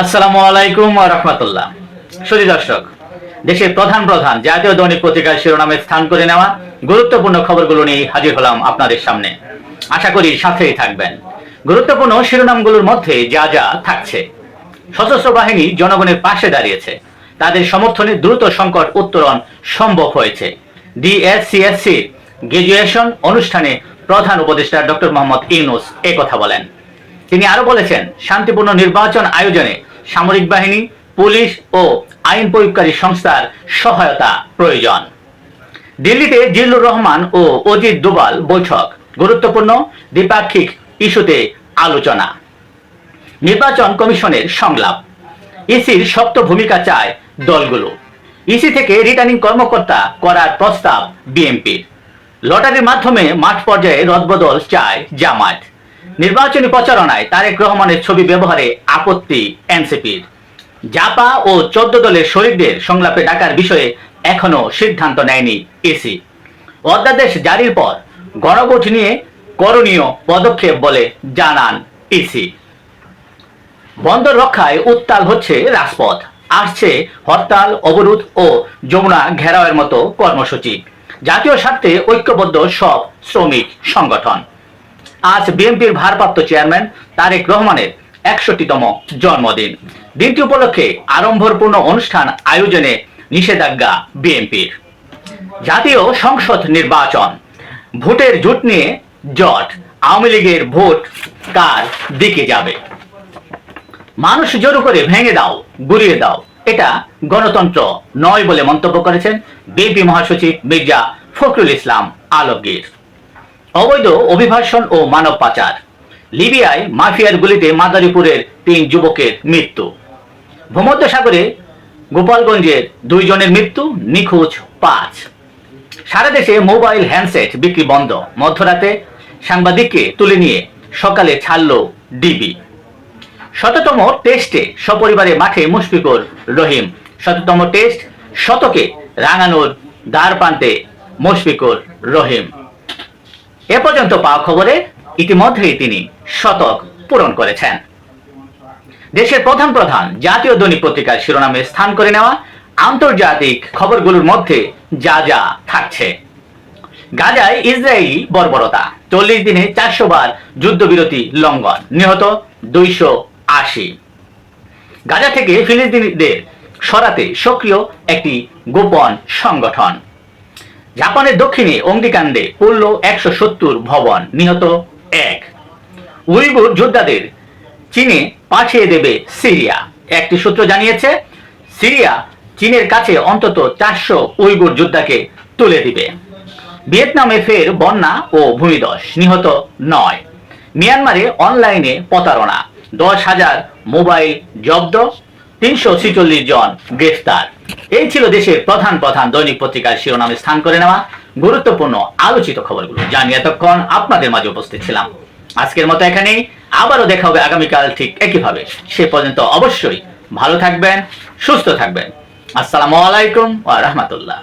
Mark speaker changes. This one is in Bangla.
Speaker 1: আসসালামু আলাইকুম রহমতুল্লাহ। সুধী দর্শক, দেশের প্রধান প্রধান জাতীয় দৈনিক পত্রিকার শিরোনামে স্থান করে নেওয়া গুরুত্বপূর্ণ খবরগুলো নিয়ে হাজির হলাম আপনাদের সামনে। আশা করি সাথেই থাকবেন। গুরুত্বপূর্ণ শিরোনামগুলোর মধ্যে যা যা থাকছে। সশস্ত্র বাহিনী জনগণের পাশে দাঁড়িয়েছে। তাদের সমর্থনে দ্রুত সংকট উত্তরণ সম্ভব হয়েছে। ডিএসসিএসসি গ্রাজুয়েশন অনুষ্ঠানে প্রধান উপদেষ্টা ডক্টর মোহাম্মদ ইউনুস এ কথা বলেন। তিনি আরও বলেছেন, শান্তিপূর্ণ নির্বাচন আয়োজনে সামরিক বাহিনী, পুলিশ ও আইন প্রয়োগকারী সংস্থার সহায়তা প্রয়োজন। দিল্লিতে জিল্লুর রহমান ও অজিত দুবাল বৈঠক, গুরুত্বপূর্ণ দ্বিপাক্ষিক ইস্যুতে আলোচনা। নির্বাচন কমিশনের সংলাপ। ইসির শক্ত ভূমিকা চায় দলগুলো। ইসি থেকে রিটার্নিং কর্মকর্তা করার প্রস্তাব বিএনপির। লটারির মাধ্যমে মাঠ পর্যায়ে রদবদল চায় জামায়াত। নির্বাচনী প্রচারণায় তারেক রহমানের ছবি ব্যবহারে আপত্তি এনসিপির। জাপা ও চোদ্দ দলের শরীরদের সংলাপে ডাকার বিষয়ে এখনও সিদ্ধান্ত নেয়নি এসি। অধ্যাদেশ জারির পর গণভোট নিয়ে করণীয় পদক্ষেপ বলে জানান ইসি বন্দর রক্ষায় উত্তাল হচ্ছে রাজপথ। আসছে হরতাল, অবরোধ ও যমুনা ঘেরাওয়ের মতো কর্মসূচি। জাতীয় স্বার্থে ঐক্যবদ্ধ সব শ্রমিক সংগঠন। আজ বিএনপির ভারপ্রাপ্ত চেয়ারম্যান তারেক রহমানের একষট্টিতম জন্মদিন। দিনটি উপলক্ষে আড়ম্বরপূর্ণ অনুষ্ঠান আয়োজনে নিষেধাজ্ঞা বিএনপির। জাতীয় সংসদ নির্বাচন। ভোটের জোট নিয়ে জট। আওয়ামী লীগের ভোট কার দিকে যাবে? মানুষ জোর করে ভেঙে দাও গুড়িয়ে দাও, এটা গণতন্ত্র নয় বলে মন্তব্য করেছেন বিএনপি মহাসচিব মির্জা ফখরুল ইসলাম আলমগীর। অবৈধ অভিবাসন ও মানব পাচার। লিবিয়ায় মাফিয়ার গুলিতে মাদারীপুরের তিন যুবকের মৃত্যু। ভূমধ্যসাগরে গোপালগঞ্জের দুইজনের মৃত্যু, নিখোঁজ পাঁচ। সারা দেশে মোবাইল হ্যান্ডসেট বিক্রি বন্ধ। মধ্যরাতে সাংবাদিককে তুলে নিয়ে সকালে ছাড়ল ডিবি। শততম টেস্টে সপরিবারে মাঠে মুশফিকুর রহিম। শততম টেস্ট, শতকে রাঙানোর দ্বার প্রান্তে মুশফিকুর রহিম। এ পর্যন্ত পাওয়া খবরে ইতিমধ্যেই তিনি শতক পূরণ করেছেন। দেশের প্রধান প্রধান জাতীয় দৈনিক পত্রিকার শিরোনামে স্থান করে নেওয়া আন্তর্জাতিক খবরগুলোর মধ্যে যা যা থাকছে। গাজায় ইসরায়েলি বর্বরতা, চল্লিশ দিনে চারশো বার যুদ্ধবিরতি লঙ্ঘন, নিহত দুইশো আশি। গাজা থেকে ফিলিস্তিনিদের সরাতে সক্রিয় একটি গোপন সংগঠন। জাপানের দক্ষিণে অগ্নিকাণ্ডে পড়ল একশো সত্তর ভবন, নিহত এক। উইগুর যোদ্ধাদের চীনে পাঠিয়ে দেবে সিরিয়া। একটি সূত্র জানিয়েছে, সিরিয়া চীনের কাছে অন্তত চারশো উইগুর যোদ্ধাকে তুলে দিবে। ভিয়েতনামে ফের বন্যা ও ভূমিধস, নিহত নয়। মিয়ানমারে অনলাইনে প্রতারণা, দশ হাজার মোবাইল জব্দ তিনশো ছিচল্লিশ জন গ্রেফতার। এই ছিল দেশের প্রধান প্রধান দৈনিক পত্রিকার শিরোনামে স্থান করে নেওয়া গুরুত্বপূর্ণ আলোচিত খবরগুলো। জানি এতক্ষণ আপনাদের মাঝে উপস্থিত ছিলাম। আজকের মতো এখানেই। আবারও দেখা হবে আগামীকাল ঠিক একইভাবে। সে পর্যন্ত অবশ্যই ভালো থাকবেন, সুস্থ থাকবেন। আসসালামু আলাইকুম ওয়া রাহমাতুল্লাহ।